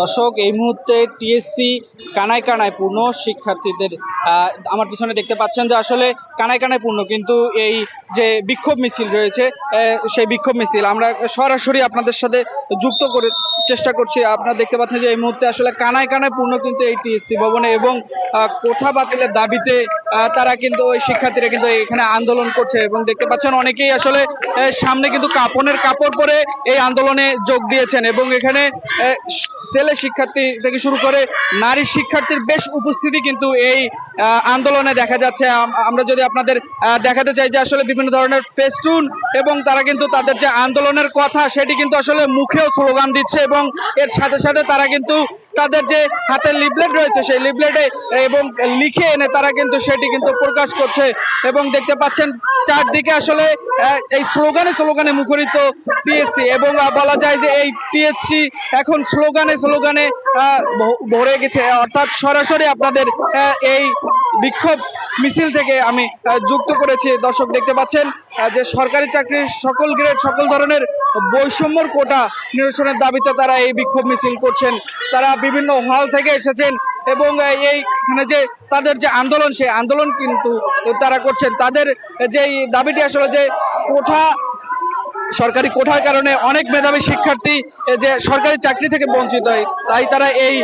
দর্শক, এই মুহূর্তে টিএসসি কানায় কানায় পূর্ণ শিক্ষার্থীদের আমার পিছনে দেখতে পাচ্ছেন যে আসলে কানায় কানায় পূর্ণ, কিন্তু এই যে বিক্ষোভ মিছিল রয়েছে সেই বিক্ষোভ মিছিল আমরা সরাসরি আপনাদের সাথে যুক্ত করে চেষ্টা করছি। আপনারা দেখতে পাচ্ছেন যে এই মুহূর্তে আসলে কানায় কানায় পূর্ণ কিন্তু এই টিএসসি ভবনে এবং কোঠা বাতিলের দাবিতে তারা কিন্তু ওই শিক্ষার্থীরা কিন্তু এখানে আন্দোলন করছে এবং দেখতে পাচ্ছেন অনেকেই আসলে সামনে কিন্তু কাপনের কাপড় পরে এই আন্দোলনে যোগ দিয়েছেন এবং এখানে ছেলে শিক্ষার্থী থেকে শুরু করে নারী শিক্ষার্থীর বেশ উপস্থিতি কিন্তু এই আন্দোলনে দেখা যাচ্ছে। আমরা যদি আপনাদের দেখাতে চাই যে আসলে বিভিন্ন ধরনের ফেস্টুন এবং তারা কিন্তু তাদের যে আন্দোলনের কথা সেটি কিন্তু আসলে মুখেও স্লোগান দিচ্ছে এবং এর সাথে সাথে তারা কিন্তু তাদের যে হাতের লিফলেট রয়েছে, সেই লিফলেটে এবং লিখে এনে তারা কিন্তু সেটি কিন্তু প্রকাশ করছে এবং দেখতে পাচ্ছেন চারদিকে আসলে এই স্লোগানে স্লোগানে মুখরিত টিএসসি এবং বলা যায় যে এই টিএসসি এখন স্লোগানে স্লোগানে ভরে গেছে। অর্থাৎ সরাসরি আপনাদের এই বিক্ষোভ মিছিল থেকে আমি যুক্ত করেছি। দর্শক দেখতে পাচ্ছেন যে সরকারি চাকরির সকল গ্রেড, সকল ধরনের বৈষম্যর কোটা নিরসনের দাবিতে তারা এই বিক্ষোভ মিছিল করছেন। তারা বিভিন্ন হল থেকে এসেছেন এবং এইখানে যে তাদের যে আন্দোলন, সেই আন্দোলন কিন্তু তারা করছেন। তাদের যে দাবিটি আসলে যে কোঠা সরকারি কোঠার কারণে অনেক মেধাবী শিক্ষার্থী যে সরকারি চাকরি থেকে বঞ্চিত হয়, তাই তারা এই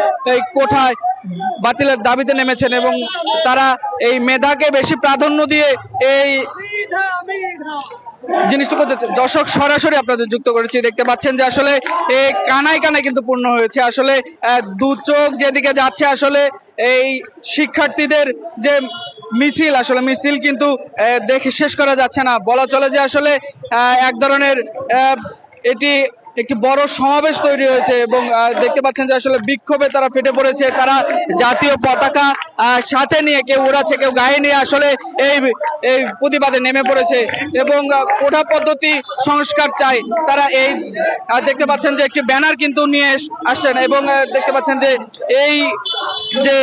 কোঠায় বাতিলের দাবিতে নেমেছেন এবং তারা এই মেধাকে বেশি প্রাধান্য দিয়ে এই জিনিসটা করতে। দর্শক সরাসরি আপনাদের যুক্ত করেছি দেখতে পাচ্ছেন যে আসলে এই কানায় কানায় কিন্তু পূর্ণ হয়েছে আসলে দু চোখ যেদিকে যাচ্ছে, আসলে এই শিক্ষার্থীদের যে মিছিল, আসলে মিছিল কিন্তু দেখে শেষ করা যাচ্ছে না। বলা চলে যে আসলে এক ধরনের এটি একটি বড় সমাবেশ তৈরি হয়েছে এবং দেখতে পাচ্ছেন যে আসলে বিক্ষোভে তারা ফেটে পড়েছে। তারা জাতীয় পতাকা সাথে নিয়ে কেউ উড়াচ্ছে, কেউ গায়ে নিয়ে আসলে এই এই প্রতিবাদে নেমে পড়েছে এবং কোঠা পদ্ধতি সংস্কার চাই। তারা এই দেখতে পাচ্ছেন যে একটি ব্যানার কিন্তু নিয়ে আসছেন এবং দেখতে পাচ্ছেন যে এই যে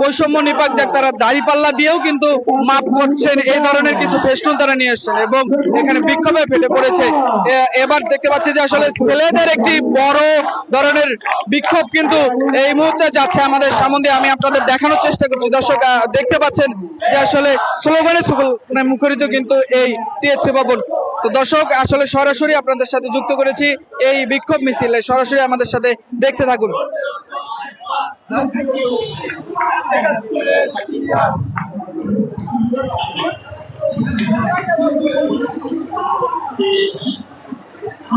বৈষম্য নিপাক যাক তারা দাড়িপাল্লা দিয়েও কিন্তু মাপ করছেন, এই ধরনের কিছু ফেস্টুন তারা নিয়ে এসছেন এবং এখানে বিক্ষোভে ফেটে পড়েছে। এবার দেখতে পাচ্ছি যে আসলে ছেলেদের একটি বড় ধরনের বিক্ষোভ কিন্তু এই মুহূর্তে যাচ্ছে আমাদের সামনে আমি আপনাদের দেখানোর চেষ্টা করছি। দর্শক দেখতে পাচ্ছেন যে আসলে স্লোগানে স্লোগানে মুখরিত কিন্তু এই টিএসসি ভবন। তো দর্শক, আসলে সরাসরি আপনাদের সাথে যুক্ত করেছি এই বিক্ষোভ মিছিলে। সরাসরি আমাদের সাথে দেখতে থাকুন।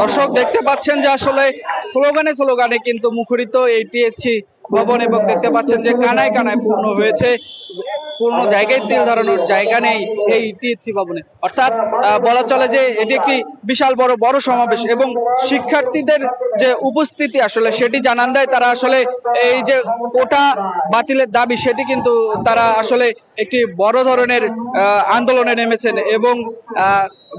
দর্শক, দেখতে পাচ্ছেন যে আসলে স্লোগানে স্লোগানে কিন্তু মুখরিত এই টিএসসি ভবন এবং দেখতে পাচ্ছেন যে কানায় কানায় পূর্ণ হয়েছে। পূর্ণ জায়গায় তেল ধরানোর জায়গা নেই এই টিএসসি ভবনে। অর্থাৎ বলা চলে যে এটি একটি বিশাল বড় বড় সমাবেশ এবং শিক্ষার্থীদের যে উপস্থিতি আসলে সেটি জানান দেয় তারা আসলে এই যে কোটা বাতিলের দাবি সেটি কিন্তু তারা আসলে একটি বড় ধরনের আন্দোলনে নেমেছেন এবং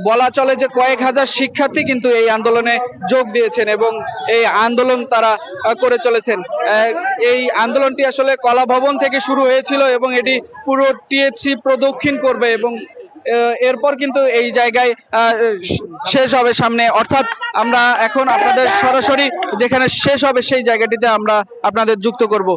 বলা চলে যে কয়েক হাজার শিক্ষার্থী কিন্তু এই আন্দোলনে যোগ দিয়েছেন এবং এই আন্দোলন তারা করে চলেছেন। এই আন্দোলনটি আসলে কলা ভবন থেকে শুরু হয়েছিল এবং এটি পুরো টিএসসি প্রদক্ষিণ করবে এবং এরপর কিন্তু এই জায়গায় শেষ হবে সামনে। অর্থাৎ আমরা এখন আপনাদের সরাসরি যেখানে শেষ হবে সেই জায়গাটিতে আমরা আপনাদের যুক্ত করব।